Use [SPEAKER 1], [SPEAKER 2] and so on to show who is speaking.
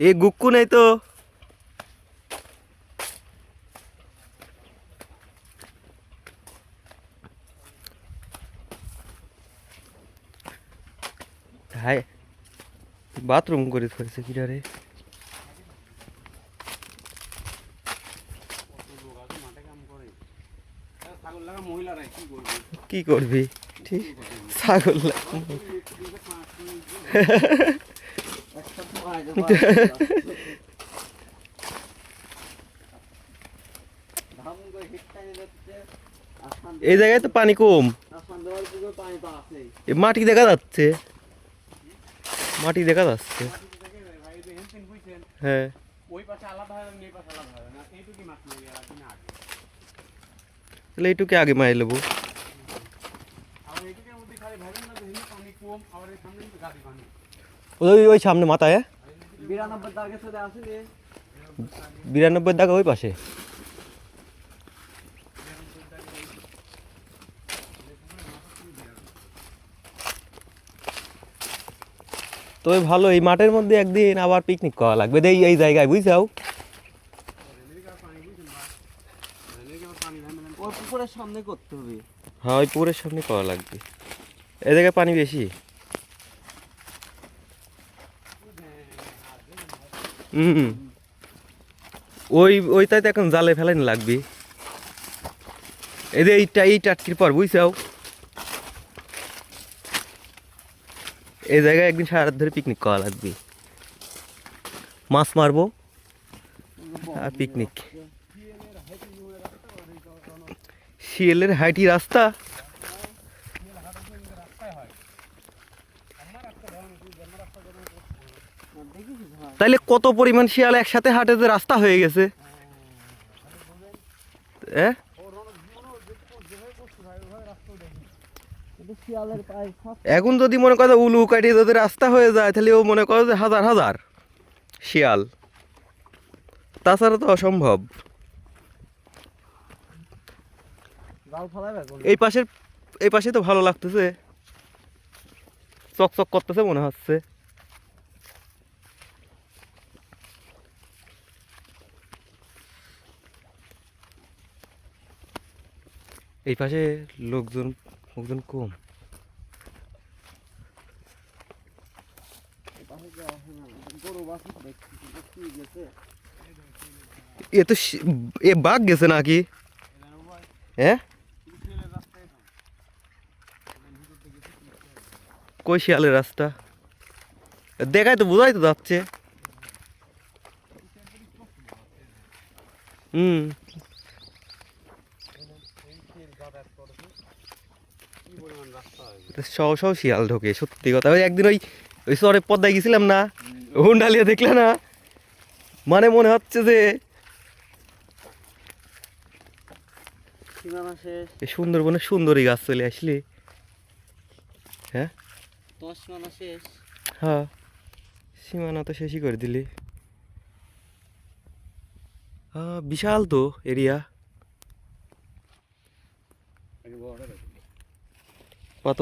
[SPEAKER 1] এ গুক্কু নেই তো। High bathroom করে ফেলছে কিরা রে।
[SPEAKER 2] কি করবে?
[SPEAKER 1] ঠিক ছাগল এই জায়গায় তো পানি কম। মাটি দেখা যাচ্ছে। মাটি দেখা যাচ্ছে। হ্যাঁ। তাহলে এইটুকু আগে মাই নেব। ওই সামনে মাথায় হ্যাঁ?
[SPEAKER 3] বিরানব্বই
[SPEAKER 1] টাকা ওই পাশে। তবে ভালো এই মাঠের মধ্যে একদিন আবার পিকনিক করা লাগবে। এই এই জায়গায় বুঝছাও?
[SPEAKER 3] পুকুরের সামনে করতে হবে।
[SPEAKER 1] হ্যাঁ ওই পুকুরের সামনে করা লাগবে। এই জায়গায় পানি বেশি? হুম। ওই, ওইটাই তো এখন জালে ফেলানি লাগবে। এই যে এইটা, এই টাটকির পর, বুঝছাও? এই জায়গায় একদিন সারা ধরে পিকনিক করা লাগবে। মাছ মারবো আর পিকনিক শিয়ালের হাইটি রাস্তা। তাইলে কত পরিমাণ শিয়াল একসাথে হাটে যে রাস্তা হয়ে গেছে? এখন যদি মনে করো উলু কাটিয়ে যদি রাস্তা হয়ে যায়, তাহলে ও মনে করো যে হাজার হাজার শিয়াল। তাছাড়া তো অসম্ভব। এই পাশের এই পাশে তো ভালো লাগতেছে। চকচক করতেছে মনে হচ্ছে। এই পাশে লোকজন লোকজন কম। এ তো এ বাঘ গেছে নাকি? হ্যাঁ কই শিয়ালের রাস্তা? দেখাই তো, বোঝাই তো যাচ্ছে। হুম। সহ সহ শিয়াল ঢোকে সত্যি কথা। ওই একদিন ওই ওই শহরে পদ্মায় গেছিলাম না হুন্ডালিয়া দেখলে না? মানে মনে হচ্ছে যে সুন্দরবনে সুন্দরী গাছ চলে আসলে। হ্যাঁ? হ্যাঁ। সীমানা তো শেষই করে দিলি। বিশাল তো এরিয়া। কত